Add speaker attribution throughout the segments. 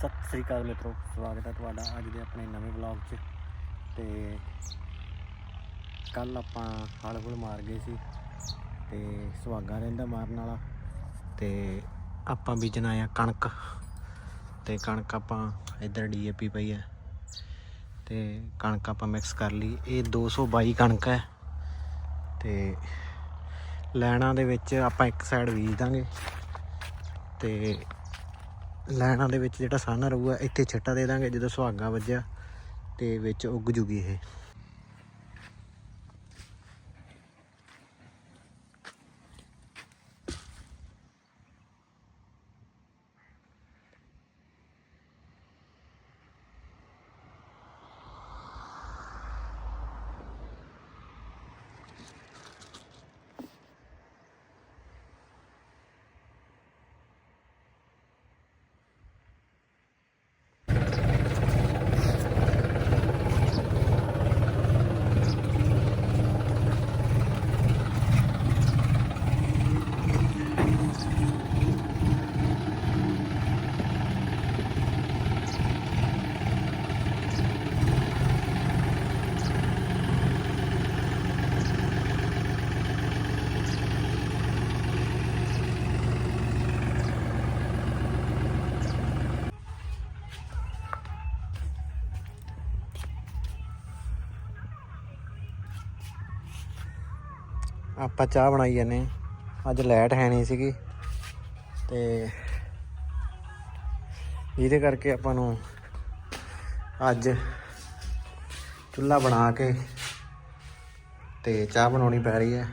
Speaker 1: ਸਤਿ ਸ੍ਰੀ ਅਕਾਲ ਮਿੱਤਰੋ, ਸਵਾਗਤ ਹੈ ਤੁਹਾਡਾ ਅੱਜ ਦੇ ਆਪਣੇ ਨਵੇਂ ਵਲੌਗ 'ਚ। ਤੇ ਕੱਲ ਆਪਾਂ ਹਲ ਹੁਲ ਮਾਰ ਗਏ ਸੀ ਤੇ ਸੁਹਾਗਾ ਰਹਿੰਦਾ ਮਾਰਨ ਵਾਲਾ। ਤੇ ਆਪਾਂ ਬੀਜਣਾ ਆ ਕਣਕ। ਤੇ ਕਣਕ ਆਪਾਂ ਇੱਧਰ ਡੀਏਪੀ ਪਈ ਹੈ। ਤੇ ਕਣਕ ਆਪਾਂ ਮਿਕਸ ਕਰ ਲਈ। ਇਹ 222 ਕਣਕ ਹੈ। ਤੇ ਲੈਣਾ ਦੇ ਵਿੱਚ ਆਪਾਂ ਇੱਕ ਸਾਈਡ ਬੀਜ ਦਾਂਗੇ। ਤੇ ਲੈਣਾ ਦੇ ਵਿੱਚ ਜਿਹੜਾ ਸਾਨਾ ਰਹੂਗਾ, ਇੱਥੇ ਛਿੱਟਾ ਦੇ ਦਾਂਗੇ ਜਦੋਂ ਸੁਹਾਗਾ ਵੱਜਿਆ ਤੇ ਵਿੱਚ ਉੱਗ ਜੂਗੀ ਇਹ। ਆਪਾਂ ਚਾਹ ਬਣਾਈ ਜਾਂਦੇ ਹਾਂ। ਅੱਜ ਲਾਈਟ ਹੈ ਨਹੀਂ ਸੀਗੀ ਤੇ ਇਹਦੇ ਕਰਕੇ ਆਪਾਂ ਨੂੰ ਅੱਜ ਚੁੱਲ੍ਹਾ ਬਣਾ ਕੇ ਤੇ ਚਾਹ ਬਣਾਉਣੀ ਪੈ ਰਹੀ ਹੈ।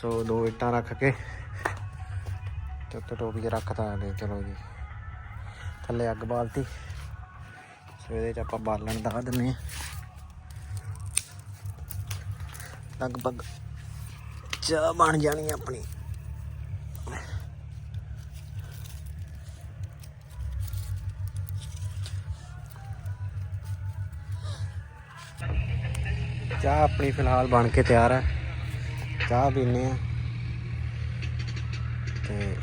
Speaker 1: ਸੋ ਦੋ ਇੱਟਾਂ ਰੱਖ ਕੇ ਤੇ ਉੱਤੇ ਟੋਪੀ 'ਚ ਰੱਖਤਾ ਚਲੋ ਜੀ। ਥੱਲੇ ਅੱਗ ਬਾਲਤੀ। ਸੋ ਇਹਦੇ 'ਚ ਆਪਾਂ ਬਾਲਣ ਦਾ ਦਿੰਨੇ ਆ ਲਗਭਗ ਚਾਹ ਬਣ ਜਾਣੀ ਆਪਣੀ। ਚਾਹ ਆਪਣੀ ਫਿਲਹਾਲ ਬਣ ਕੇ ਤਿਆਰ ਹੈ ਚਾਹ ਪੀਨੇ ਆ। ਤੇ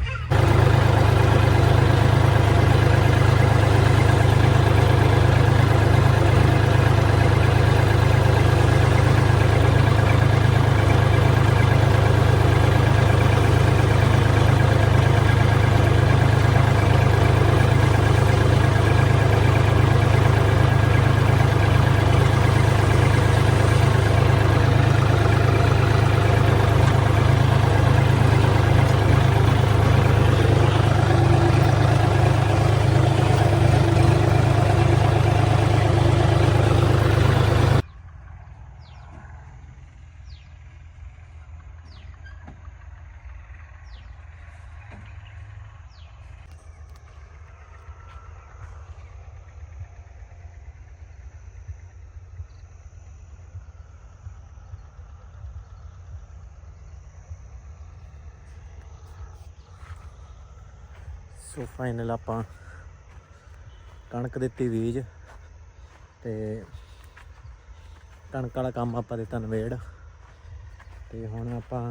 Speaker 1: ਸੋ ਫਾਈਨਲ ਆਪਾਂ ਕਣਕ ਦਿੱਤੀ ਬੀਜ ਤੇ ਕਣਕ ਵਾਲਾ ਕੰਮ ਆਪਾਂ ਦਿੱਤਾ ਨਵੇੜ ਤੇ ਹੁਣ ਆਪਾਂ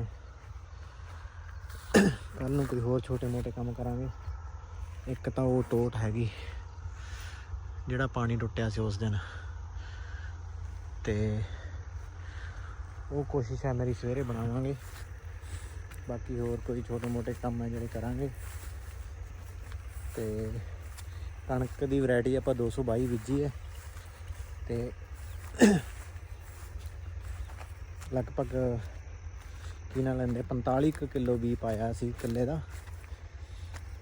Speaker 1: ਕੱਲ ਨੂੰ ਕੋਈ ਹੋਰ ਛੋਟੇ ਮੋਟੇ ਕੰਮ ਕਰਾਂਗੇ। ਇੱਕ ਤਾਂ ਉਹ ਟੋਟ ਹੈਗੀ, ਜਿਹੜਾ ਪਾਣੀ ਟੁੱਟਿਆ ਸੀ ਉਸ ਦਿਨ। ਤੇ ਉਹ ਕੋਸ਼ਿਸ਼ ਹੈ ਮੇਰੀ ਸਵੇਰੇ ਬਣਾਵਾਂਗੇ। ਬਾਕੀ ਹੋਰ ਕੋਈ ਛੋਟੇ ਮੋਟੇ ਕੰਮ ਹੈ ਜਿਹੜੇ ਕਰਾਂਗੇ। ਤੇ ਕਣਕ ਦੀ ਵੈਰਾਈਟੀ ਆਪਾਂ 222 ਬੀਜੀ ਹੈ ਤੇ ਲਗਭਗ ਕੀ ਨਾਲ ਲੈਂਦੇ 45 ਕੁ ਕਿਲੋ ਵੀ ਪਾਇਆ ਸੀ ਕਿੱਲੇ ਦਾ।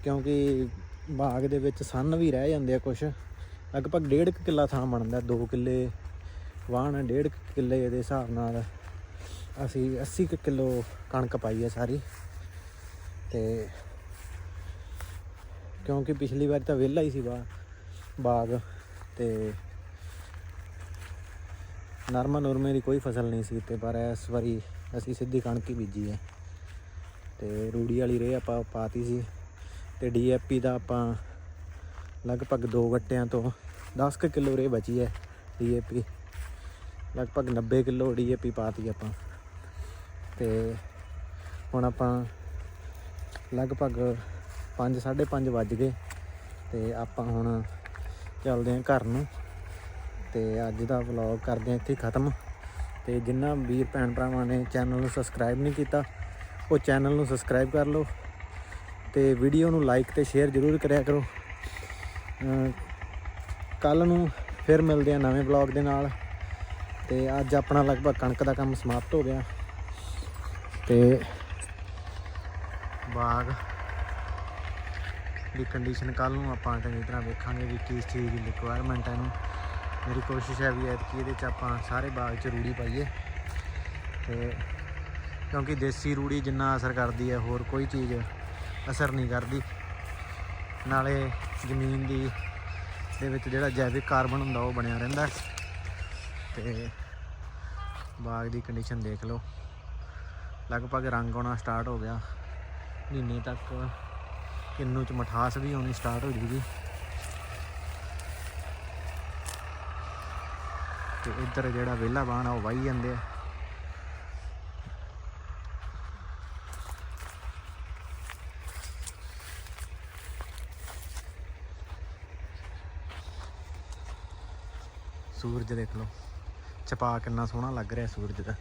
Speaker 1: ਕਿਉਂਕਿ ਬਾਗ ਦੇ ਵਿੱਚ ਸੰਨ ਵੀ ਰਹਿ ਜਾਂਦੇ ਆ ਕੁਛ। ਲਗਭਗ ਡੇਢ ਕੁ ਕਿੱਲਾ ਥਾਂ ਬਣਦਾ 2 ਕਿੱਲੇ ਵਾਹਣ, ਡੇਢ ਕੁ ਕਿੱਲੇ ਦੇ ਹਿਸਾਬ ਨਾਲ ਅਸੀਂ 80 ਕੁ ਕਿਲੋ ਕਣਕ ਪਾਈ ਹੈ ਸਾਰੀ। ਤੇ ਕਿਉਂਕਿ ਪਿਛਲੀ ਵਾਰ ਤਾਂ ਵਿਹਲਾ ਹੀ ਸੀ ਬਾ ਬਾਗ ਤੇ ਨਰਮਾ ਨੁਰਮੇ ਦੀ ਕੋਈ ਫਸਲ ਨਹੀਂ ਸੀ ਤੇ ਪਰ ਇਸ ਵਾਰੀ ਅਸੀਂ ਸਿੱਧੀ ਕਣਕ ਹੀ ਬੀਜੀ ਹੈ। ਤੇ ਰੂੜੀ ਵਾਲੀ ਰੇ ਆਪਾਂ ਪਾਤੀ ਸੀ ਤੇ ਡੀਏਪੀ ਦਾ ਆਪਾਂ ਲਗਭਗ ਦੋ ਗੱਟਿਆਂ ਤੋਂ 10 ਕੁ ਕਿਲੋ ਰੇ ਬਚੀ ਹੈ ਡੀਏਪੀ ਲਗਭਗ 90 ਕਿਲੋ ਡੀਏਪੀ ਪਾਤੀ ਆਪਾਂ। ਤੇ ਹੁਣ ਆਪਾਂ ਲਗਭਗ 5 5:30 ਵੱਜ ਗਏ ਤੇ ਆਪਾਂ ਹੁਣ ਚੱਲਦੇ ਹਾਂ ਘਰ ਨੂੰ ਤੇ ਅੱਜ ਦਾ ਵਲੌਗ ਕਰਦੇ ਹਾਂ ਇੱਥੇ ਖਤਮ ਤੇ ਜਿੰਨਾ ਵੀਰ ਭੈਣ ਭਰਾਵਾਂ ਨੇ ਚੈਨਲ ਨੂੰ ਸਬਸਕ੍ਰਾਈਬ ਨਹੀਂ ਕੀਤਾ, ਉਹ ਚੈਨਲ ਨੂੰ ਸਬਸਕ੍ਰਾਈਬ ਕਰ ਲਓ ਤੇ ਵੀਡੀਓ ਨੂੰ ਲਾਈਕ ਤੇ ਸ਼ੇਅਰ ਜ਼ਰੂਰ ਕਰਿਆ ਕਰੋ। ਕੱਲ ਨੂੰ ਫਿਰ ਮਿਲਦੇ ਆ ਨਵੇਂ ਵਲੌਗ ਦੇ ਨਾਲ ਤੇ ਅੱਜ ਆਪਣਾ ਲਗਭਗ ਕਣਕ ਦਾ ਕੰਮ ਸਮਾਪਤ ਹੋ ਗਿਆ ਤੇ ਬਾਗ ਦੀ ਕੰਡੀਸ਼ਨ ਕੱਲ ਨੂੰ ਆਪਾਂ ਚੰਗੀ ਤਰ੍ਹਾਂ ਵੇਖਾਂਗੇ ਵੀ ਕਿਸ ਚੀਜ਼ ਦੀ ਰਿਕੁਆਇਰਮੈਂਟ ਹੈ ਇਹਨੂੰ। ਮੇਰੀ ਕੋਸ਼ਿਸ਼ ਹੈ ਵੀ ਐਤਕੀ ਇਹਦੇ ਚ ਆਪਾਂ ਸਾਰੇ ਬਾਗ 'ਚ ਰੂੜੀ ਪਾਈਏ। ਤੇ ਕਿਉਂਕਿ ਦੇਸੀ ਰੂੜੀ ਜਿੰਨਾ ਅਸਰ ਕਰਦੀ ਹੈ ਹੋਰ ਕੋਈ ਚੀਜ਼ ਅਸਰ ਨਹੀਂ ਕਰਦੀ। ਨਾਲੇ ਜ਼ਮੀਨ ਦੀ ਦੇ ਵਿੱਚ ਜਿਹੜਾ ਜੈਵਿਕ ਕਾਰਬਨ ਹੁੰਦਾ, ਉਹ ਬਣਿਆ ਰਹਿੰਦਾ। ਤੇ ਬਾਗ ਦੀ ਕੰਡੀਸ਼ਨ ਦੇਖ ਲਓ। ਲਗਭਗ ਰੰਗ ਆਉਣਾ ਸਟਾਰਟ ਹੋ ਗਿਆ। ਮਹੀਨੇ ਤੱਕ ਕਿੰਨੂ ਚ ਮਠਾਸ ਵੀ ਆਉਣੀ ਸਟਾਰਟ ਹੋ ਜੂਗੀ। ਤੇ ਇੱਧਰ ਜਿਹੜਾ ਵਿਹਲਾ ਬਾਣ ਆ, ਉਹ ਵਾਈ ਜਾਂਦੇ ਆ। ਸੂਰਜ ਦੇਖ ਲਓ। ਛਪਾ ਕਿੰਨਾ ਸੋਹਣਾ ਲੱਗ ਰਿਹਾ ਸੂਰਜ ਦਾ।